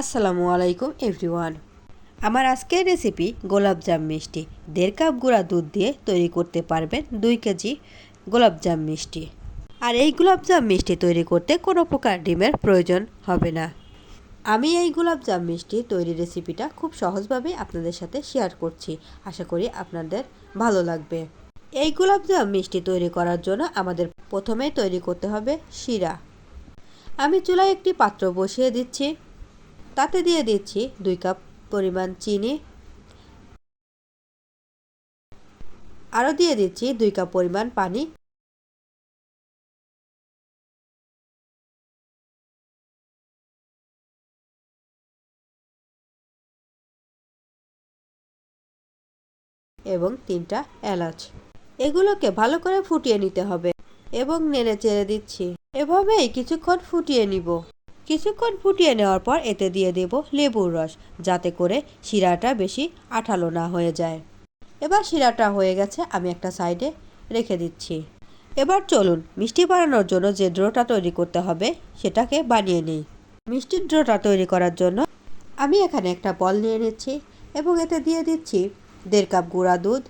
আসসালামু আলাইকুম, এভরিওয়ান। আমার আজকের রেসিপি গোলাপজাম মিষ্টি। দেড় কাপ গুঁড়া দুধ দিয়ে তৈরি করতে পারবেন দুই কেজি গোলাপজাম মিষ্টি। আর এই গোলাপজাম মিষ্টি তৈরি করতে কোনো প্রকার ডিমের প্রয়োজন হবে না। আমি এই গোলাপজাম মিষ্টি তৈরি রেসিপিটা খুব সহজভাবে আপনাদের সাথে শেয়ার করছি। আশা করি আপনাদের ভালো লাগবে। এই গোলাপজাম মিষ্টি তৈরি করার জন্য আমাদের প্রথমে তৈরি করতে হবে শিরা। আমি চুলায় একটি পাত্র বসিয়ে দিচ্ছি। তাতে দিয়ে দিচ্ছি দুই কাপ পরিমাণ চিনি। আরও দিয়ে দিচ্ছি দুই কাপ পরিমাণ পানি। এবং তিনটা এলাচ। এগুলোকে ভালো করে ফুটিয়ে নিতে হবে এবং নেড়ে চেড়ে দিচ্ছি। এভাবেই কিছুক্ষণ ফুটিয়ে নিব। কিছুক্ষণ ফুটিয়ে নেওয়ার পর এতে দিয়ে দেব লেবুর রস, যাতে করে শিরাটা বেশি আঠালো না হয়ে যায়। এবার শিরাটা হয়ে গেছে, আমি একটা সাইডে রেখে দিচ্ছি। এবার চলুন, মিষ্টি বানানোর জন্য যে ড্রোটা তৈরি করতে হবে, সেটাকে বানিয়ে নিই। মিষ্টির ড্রোটা তৈরি করার জন্য আমি এখানে একটা বল নিয়ে নিচ্ছি এবং এতে দিয়ে দিচ্ছি দেড় কাপ গুঁড়া দুধ।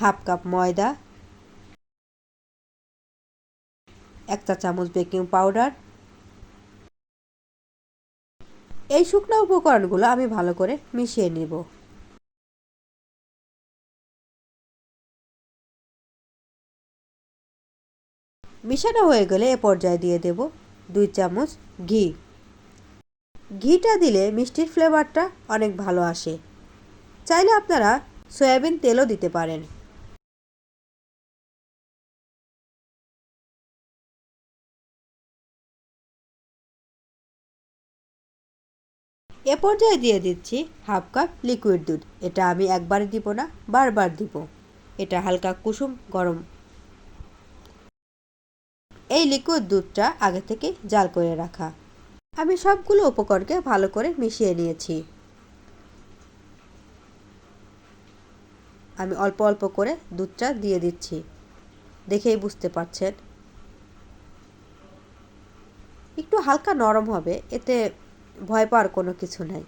হাফ কাপ ময়দা এক চা চামচ বেকিং পাউডার। এই শুকনো উপকরণগুলো আমি ভালো করে মিশিয়ে নিব। মিশানো হয়ে গেলে এ পর্যায়ে দিয়ে দেব দুই চামচ ঘি। ঘিটা দিলে মিষ্টির ফ্লেভারটা অনেক ভালো আসে। চাইলে আপনারা সয়াবিন তেলও দিতে পারেন। এ পর্যায়ে দিয়ে দিচ্ছি হাফ কাপ লিকুইড দুধ। এটা আমি একবারে দিব না, বারবার দিব। এটা হালকা কুসুম, গরম। এই লিকুইড দুধটা আগে থেকে জাল করে রাখা। আমি সবগুলো উপকরণকে ভালো করে মিশিয়ে নিয়েছি। আমি অল্প অল্প করে দুধটা দিয়ে দিচ্ছি। দেখেই বুঝতে পারছেন। একটু হালকা নরম হবে, এতে ভয় পাওয়ার কোনো কিছু নাই।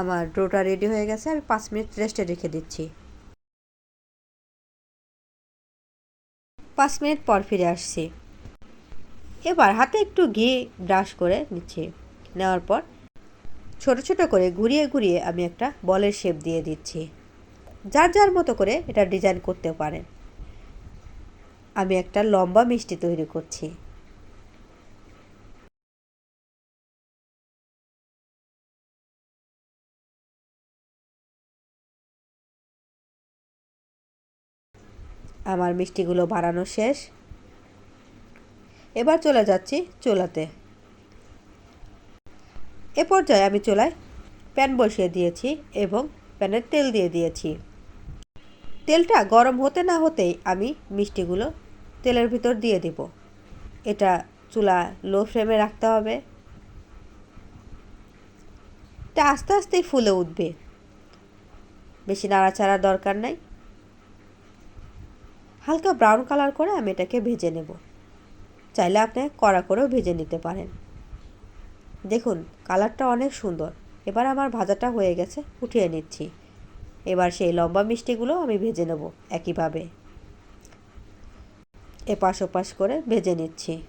আমার ডোটা রেডি হয়ে গেছে, আমি পাঁচ মিনিট রেস্টে রেখে দিচ্ছি। পাঁচ মিনিট পর ফিরে আসছি। এবার হাতে একটু ঘি ব্রাশ করে নিচ্ছি। নেওয়ার পর ছোট ছোট করে ঘুরিয়ে ঘুরিয়ে আমি একটা বলের শেপ দিয়ে দিচ্ছি। যার যার মতো করে এটা ডিজাইন করতে পারেন। আমি একটা লম্বা মিষ্টি তৈরি করছি। আমার মিষ্টিগুলো বানানো শেষ। এবার চলে যাচ্ছি চুলাতে। এ পর্যায়ে আমি চুলায় প্যান বসিয়ে দিয়েছি এবং প্যানে তেল দিয়ে দিয়েছি। তেলটা গরম হতে না হতেই আমি মিষ্টিগুলো তেলের ভিতর দিয়ে দেব। এটা চুলা লো ফ্লেমে রাখতে হবে। এটা আস্তে আস্তেই ফুলে উঠবে। বেশি নাড়াচাড়ার দরকার নাই। হালকা ব্রাউন কালার করে আমি এটাকে ভেজে নেব। চাইলে আপনি কড়া করেও ভেজে নিতে পারেন। দেখুন, কালারটা অনেক সুন্দর। এবার আমার ভাজাটা হয়ে গেছে উঠিয়ে নিচ্ছি। এবার সেই লম্বা মিষ্টিগুলো আমি ভেজে নেব একইভাবে। এপাশ ওপাশ করে ভেজে নিচ্ছি।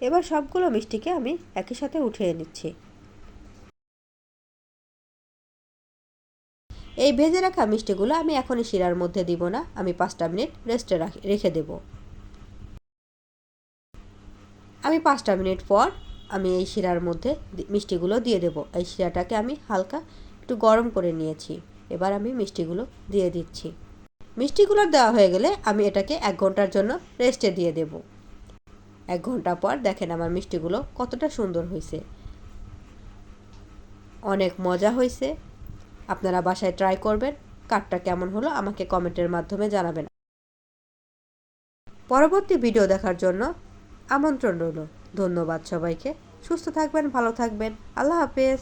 এবার সবগুলো মিষ্টিকে আমি একই সাথে উঠিয়ে নিচ্ছি। এই ভেজে রাখা মিষ্টিগুলো আমি এখনই শিরার মধ্যে দিব না, আমি পাঁচটা মিনিট রেস্টে রেখে দেব। আমি পাঁচটা মিনিট পর আমি এই শিরার মধ্যে মিষ্টিগুলো দিয়ে দেব। এই শিরাটাকে আমি হালকা একটু গরম করে নিয়েছি। এবার আমি মিষ্টিগুলো দিয়ে দিচ্ছি। মিষ্টিগুলো দেওয়া হয়ে গেলে আমি এটাকে এক ঘণ্টার জন্য রেস্টে দিয়ে দেব। এক ঘণ্টা পর দেখেন আমার মিষ্টিগুলো কতটা সুন্দর হয়েছে অনেক মজা হয়েছে আপনারা বাসায় ট্রাই করবেন কাঠটা কেমন হলো আমাকে কমেন্টের মাধ্যমে জানাবেন। পরবর্তী ভিডিও দেখার জন্য আমন্ত্রণ রইল। ধন্যবাদ সবাইকে। সুস্থ থাকবেন, ভালো থাকবেন। আল্লাহ হাফেজ।